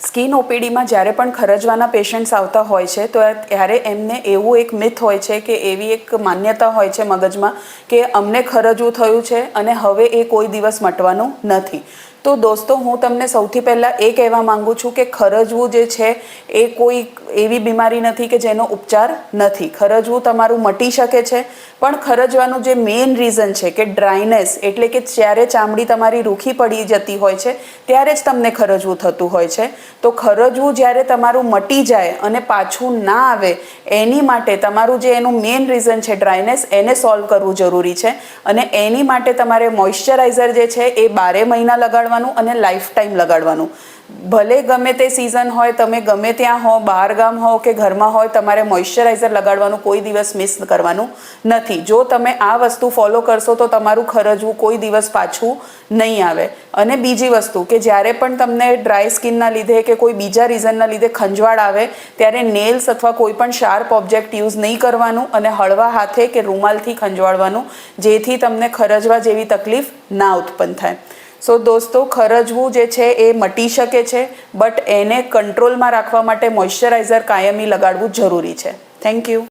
Skin ઓપીડીમાં જ્યારે પણ ખરજવાના patients આવતા હોય છે, તો ત્યારે એમને એવું એક મિથ હોય છે કે એવી એક માન્યતા હોય છે મગજમાં કે અમને ખરજવું થયું છે અને હવે એ કોઈ દિવસ મટવાનું નથી. તો દોસ્તો, હું તમને સૌથી પહેલાં એ કહેવા માંગુ છું કે ખરજવું જે છે એ કોઈ એવી બીમારી નથી કે જેનો ઉપચાર નથી. ખરજવું તમારું મટી શકે છે, પણ ખરજવાનું જે મેઇન રીઝન છે કે ડ્રાયનેસ એટલે કે જ્યારે ચામડી તમારી રૂખી પડી જતી હોય છે, ત્યારે જ તમને ખરજવું થતું હોય છે. તો ખરજવું જ્યારે તમારું મટી જાય અને પાછું ના આવે, એની માટે તમારું જે એનું મેઇન રીઝન છે ડ્રાયનેસ એને સોલ્વ કરવું જરૂરી છે. અને એની માટે તમારે મોઇશ્ચરાઇઝર જે છે એ બારે મહિના લગાડવાનું અને લાઈફ ટાઈમ લગાડવાનું. ભલે ગમે તે સિઝન હોય, તમે ગમે ત્યાં હો, બહાર ગામ હો કે ઘરમાં હોય, તમારે મોઇશ્ચરાઇઝર લગાડવાનું, કોઈ દિવસ મિસ કરવાનું નથી. જો તમે આ વસ્તુ ફોલો કરશો તો તમારું ખરજવું કોઈ દિવસ પાછું નહીં આવે. અને બીજી વસ્તુ કે જ્યારે પણ તમને ડ્રાય સ્કિનના લીધે કે કોઈ બીજા રીઝનના લીધે ખંજવાળ આવે, ત્યારે નેલ્સ અથવા કોઈ પણ શાર્પ ઓબ્જેક્ટ યુઝ નહીં કરવાનું અને હળવા હાથે કે રૂમાલથી ખંજવાળવાનું, જેથી તમને ખરજવા જેવી તકલીફ ના ઉત્પન્ન થાય. સો દોસ્તો, ખરજવું જે છે એ મટી શકે છે, બટ એને કંટ્રોલમાં રાખવા માટે મોઇશ્ચરાઇઝર કાયમી લગાડવું જરૂરી છે. Thank you